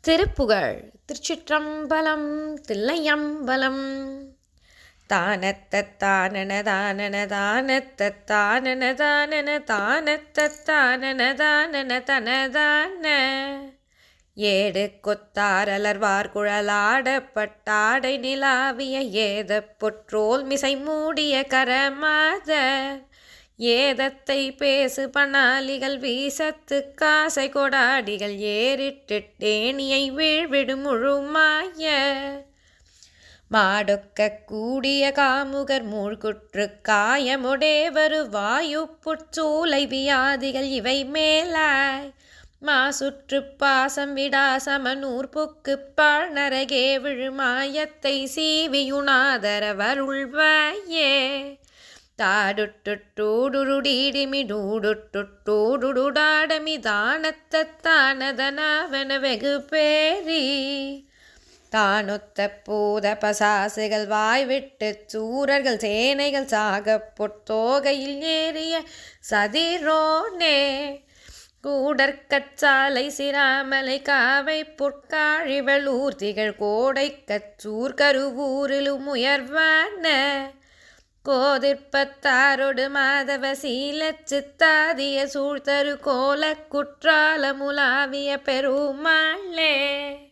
திருப்புகழ். திருச்சிற்றம்பலம் தில்லையம்பலம். தானத்த தானன தானன தானத்த தானன தானன தனதான. ஏடு கொத்தாரலர்வார் குழலாடப்பட்டாடை நிலாவிய ஏத பொற்றோல் மிசை மூடிய கரமாத. ஏதத்தை பேசு பணாலிகள் வீசத்து காசை கொடாடிகள் ஏறிட்டு டேணியை வீழ்விடும் முழுமாய மாடொக்க கூடிய காமுகர் மூழ்குற்று காயமுடையவரு வாயு புற்சூலை வியாதிகள் இவை மேலாய். மாசுற்று பாசம் விடாசமனூர் புக்கு பாழ் நரகே விழுமாயத்தை சீவியுணாதர வருள்வாயே தாடுட்டுட்டூடுருடீடிமி டூடுட்டுட்டூடுடாடமி தானத்தத்தானதனாவன பேரி தானொத்த பூத பசாசுகள் வாய்விட்டு சூரர்கள் சேனைகள் சாக பொத்தோகையில் ஏறிய சதிரோனே. கூடற்கச்சாலை சிராமலை காவை புட்காழிவளூர் திகழ் கோடை கச்சூர் கருவூரிலும் உயர்வான. கோதிற்பத்தாரொடு மாதவ சீல சித்தாதிய சூழ்த்தரு கோல குற்றாலமுலாவிய பெருமாளே.